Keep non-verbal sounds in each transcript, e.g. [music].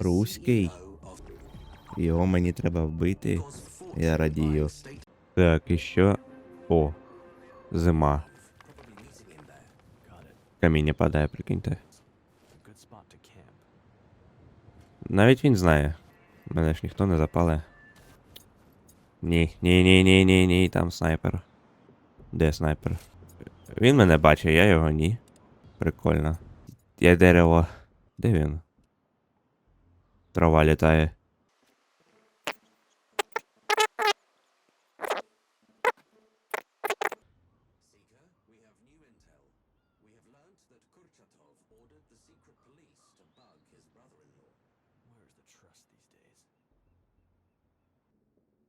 Руський. Його мені треба вбити. Я радію. Так, і що? О. Зима. Каміння падає, прикиньте. Навіть він знає. Мене ж ніхто не запале. Ні, ні, ні, ні, ні, ні, там снайпер. Де снайпер? Він мене бачить, я його ні. Прикольно. Є дерево. Де він? Трава літає.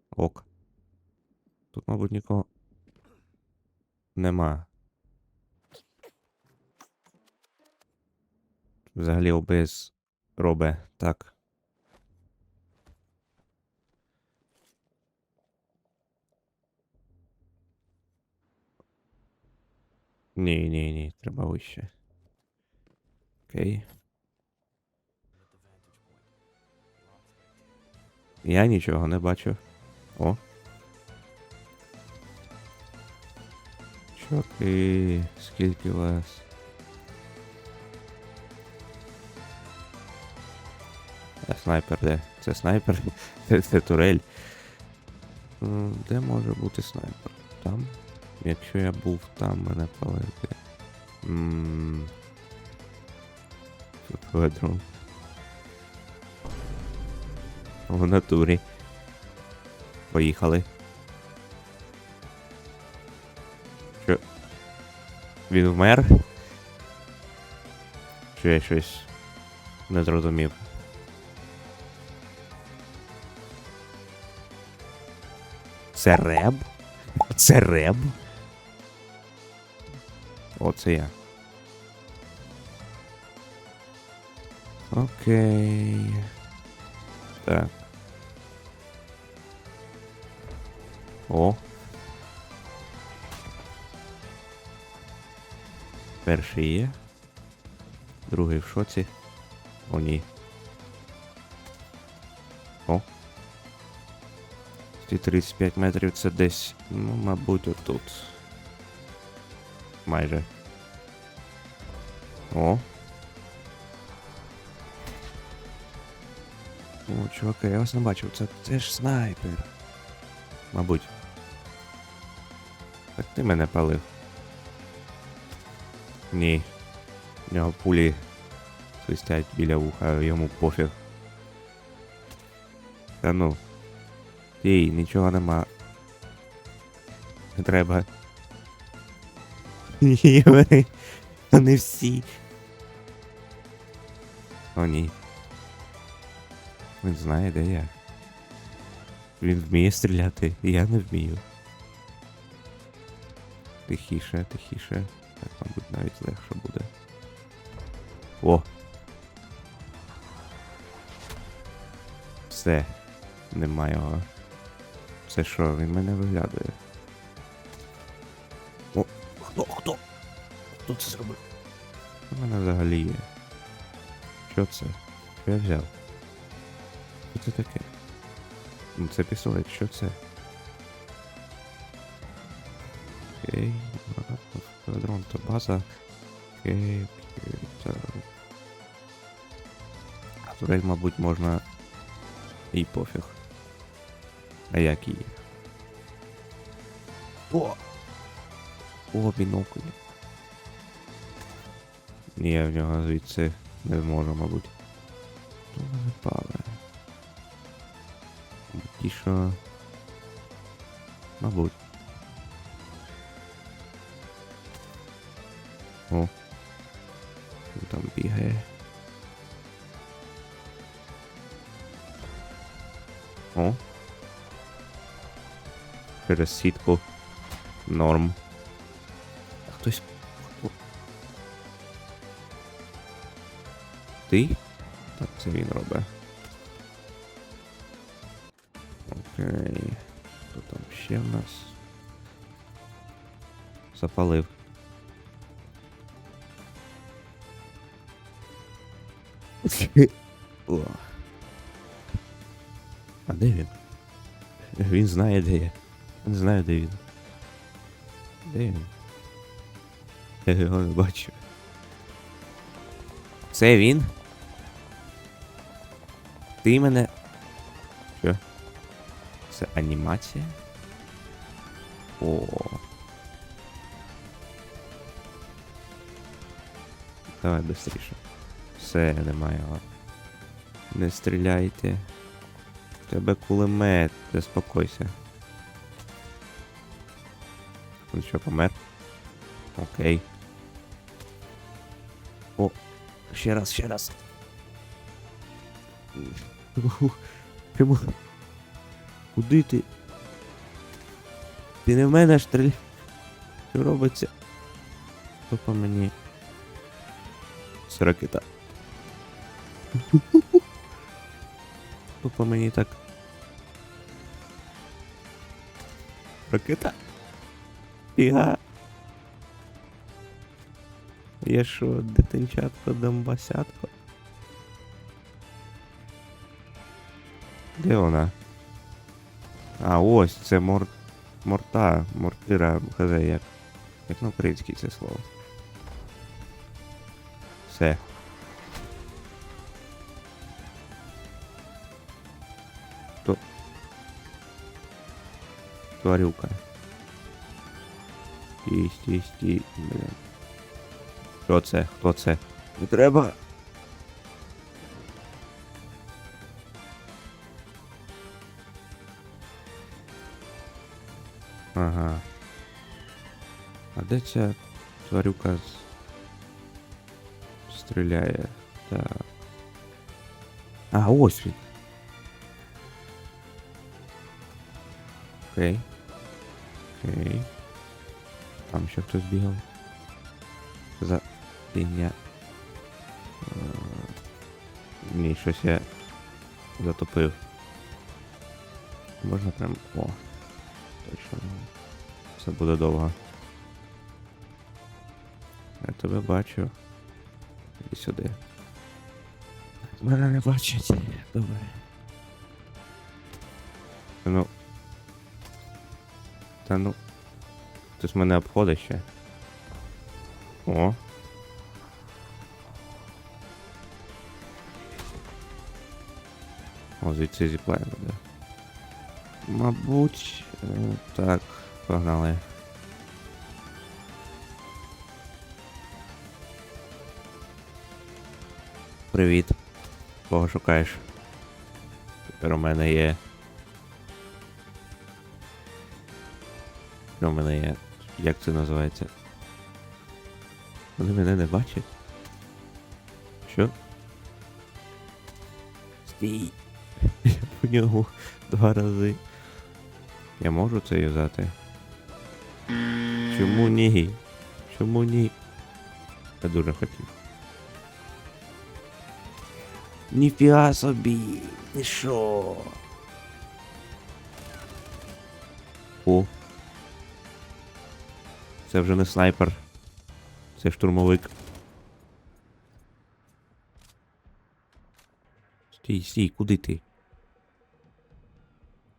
Ок. Тут, мабуть, нікого. Нема. Взагалі ОБС робе так. Ні, ні, ні, треба вище. Окей. Я нічого не бачу. О. Чуваки, скільки вас? А снайпер де? Це снайпер? [laughs] Це, це турель. Де може бути снайпер? Там? Якщо я був там, мене палити. Тут. В натурі. Поїхали. Що? Він вмер? Чи я щось не зрозумів? Це реб? Це реб? О, це я. Окей. Так. О. Перший є. Другий в шоці. О, ні. О. Ті 35 метрів це десь, ну, мабуть, отут. Майже. О. О, чуваки, я вас не бачив. Це, це ж снайпер. Мабуть. Так ти мене палив. Ні. В нього пулі свистять біля вуха, йому пофіг. Та ну. Стій, нічого нема. Не треба. Ні, [laughs] вони. Вони всі. О, ні. Він знає, де я. Він вміє стріляти, я не вмію. Тихіше, тихіше. Так, мабуть, навіть легше буде. О! Все. Нема його. Це що, він мене виглядає? О, хто, хто? Хто це зробив? У мене взагалі є. Що це? Що я взяв? Що це таке? Ну, Це пістолет, що це? Окей, дрон то база. Окей, так. Турель, мабуть, можна і пофіг. А як її? О! О, бінокль. Ні, в нього звідси не зможу, мабуть. Ну, не пале. Ті, що... Мабуть. О. Там бігає. О. Через сітку. Норм. Хтось. Ти? Так, це він робить. Окей. Хто там ще в нас? Запалив. [laughs] О. А де він? Він знає, де я. Не знаю, де він. Де він? Я його не бачу. Це він? Ти мене. Що? Це анімація? О. Давай быстріше. Все, немає. Не стріляйте. В тебе кулемет, заспокойся. Він що, помер? Окей. О, ще раз, ще раз. [laughs] Прямо. Куди ти? Ти не в мене стріляй. Що робиться? Що по мені? Це ракета. Що по мені так? Ракета? Фіга. Я що, дитинчатко домбасятко? Де вона? А, ось, це мор... морта, мортира, хз, як. Як на українській це слово. Все. То... Тварюка. Стій, стій, стій, блін. Що це? Хто це? Не треба. Ага. А де ця тварюка стріляє? Так. А, ось він. Окей. Окей. Там ще хтось бігав. За фігня. Е, Ні, щось я затопив. Можна прям. О. Точно. Це буде довго. Я тебе бачу. Іди сюди. Мене не бачать. Добре. Та Ну. Та ну. Хтось мене обходить ще. О. О, звідси зіплайн буде. Мабуть. е, Так, погнали. Привіт. Кого шукаєш? Тепер у мене є. Що у мене є? Як це називається? Вони мене не бачать? Що? Стій! [laughs] Я по ньому два рази. Я можу це юзати? Чому ні? Чому ні? Я дуже хотів. Ніфіга собі! Ти шо? О. Це вже не снайпер. Це штурмовик. Стій, стій, куди ти?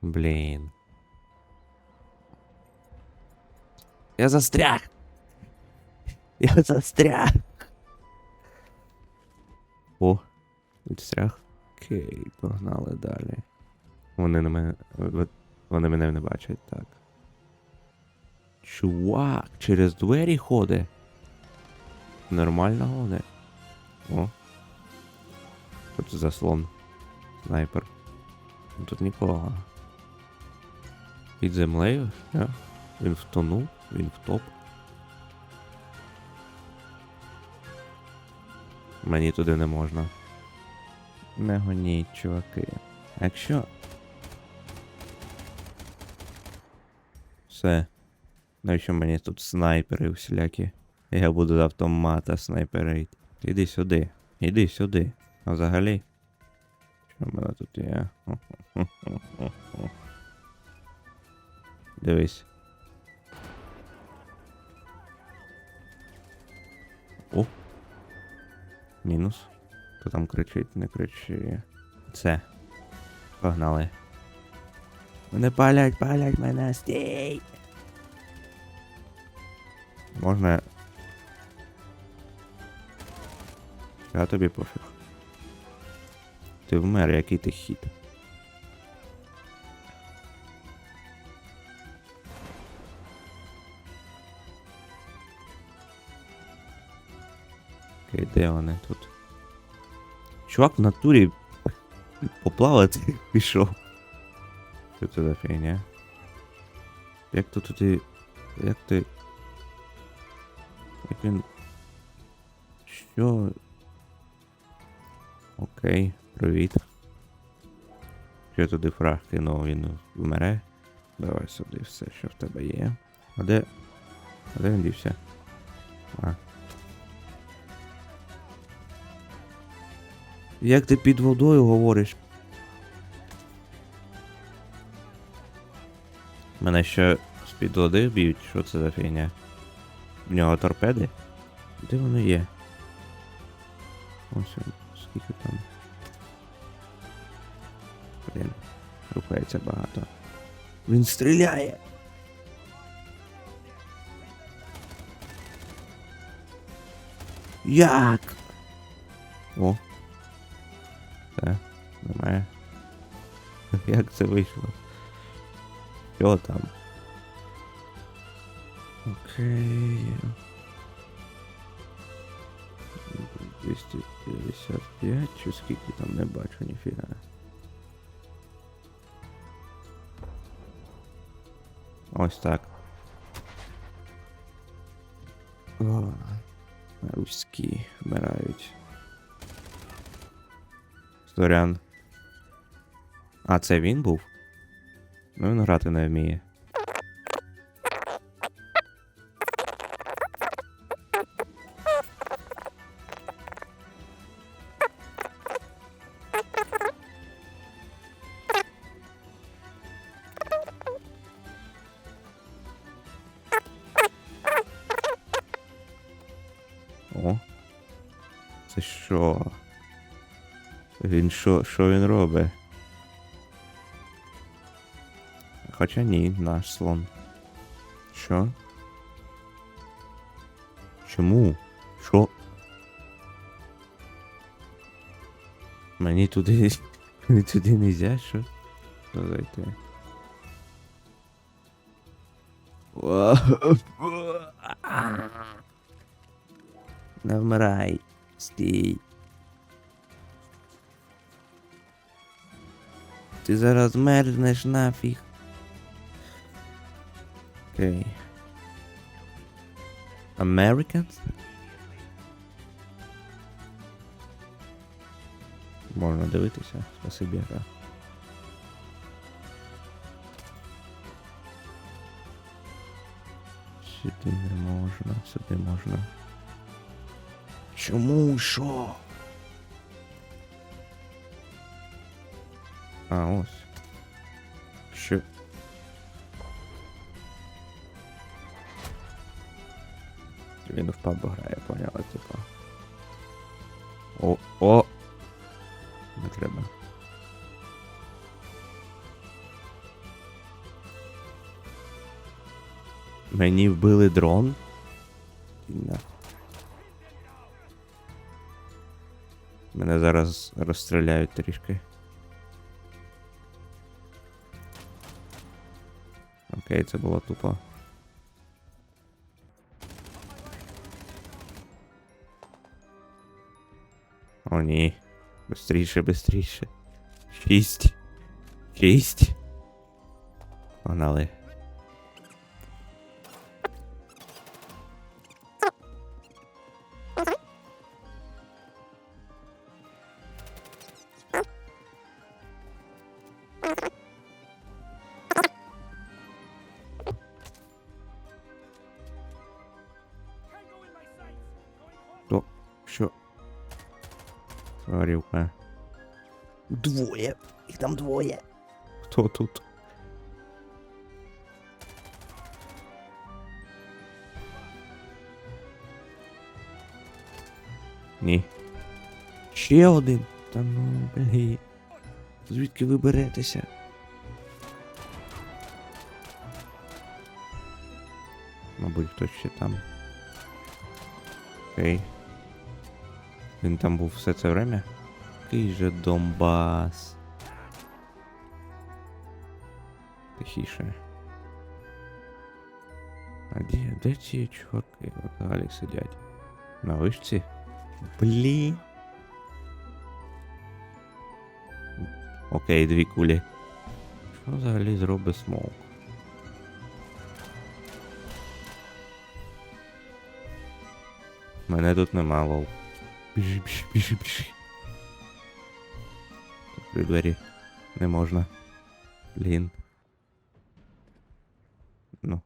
Блін. Я застряг. Я застряг. О, відстряг. Окей, погнали далі. Вони на мене. Вони мене не бачать, так. Чувак, через двері ходить. Нормально гоне. О. Що це за? Снайпер. Тут нікого. Під землею? Він втонув, він втоп. Мені туди не можна. Не гоніть, чуваки. Якщо. Все. Навіщо мені тут снайпери всілякі? Я буду з автомата снайперить. Іди сюди. Іди сюди. А взагалі. Що в мене тут є? [laughs] Дивись. Мінус. Хто там кричить, не кричи. Це. Погнали. Мене палять, палять мене, стій! Можна. Я тобі пофіг. Ти вмер, який ти хід. Вони тут? Чувак в натурі поплавати [laughs] пішов. Що це за фігня? Як то туди. Як ти. Як він. Що? Окей, привіт. Що туди фраг кинув, він вмре. Давай сюди все, що в тебе є. А де. А де він дівся? А. Як ти під водою говориш? Мене ще з-під води б'ють, що це за фігня? В нього торпеди? Де воно є? Ось він, скільки там. Блін, рухається багато. Він стріляє! Як? О. Це, немає. [laughs] Як це вийшло? Що там? Окей. 255 чи скільки там не бачу ніфіга. Ось так. О, руські вмирають. Сторян. А, це він був? Ну він грати не вміє. О. Це що? Він що, що він робить? Хоча ні, наш слон. Що? Чому? Що? Мені туди. [laughs] Мені туди не можна, що? Зайти? Не вмирай. Стій. Ти зараз мерзнеш нафіг. Окей. Americans? Можна дивитися, спасибі. яка. Сюди не можна, сюди можна. Чому що? А, ось. Що? Він в паб грає, поняла, типа. О, о! Не треба. Мені вбили дрон? Фігня. Мене зараз розстріляють трішки. Окей, це було тупо. О, ні. Бистріше, бистріше. Шість. Шість. Погнали. Що? Горілка. Двоє. Їх там двоє. Хто тут? Ні. Ще один. Та ну, блін. Звідки ви беретеся? Мабуть, хтось ще там. Окей. Okay. Він там був все це время? Який же Донбас. Тихіше. А де, де ці чуваки взагалі сидять? На вишці? Блін. Окей, дві кулі. Що взагалі зробить смоук? Мене тут нема, лол. Біжи, біжи, біжи, біжи. При двері не можна. Блін. Ну.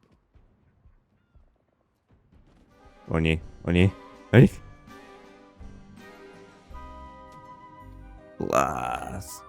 О ні, о ні. О ні. Клас.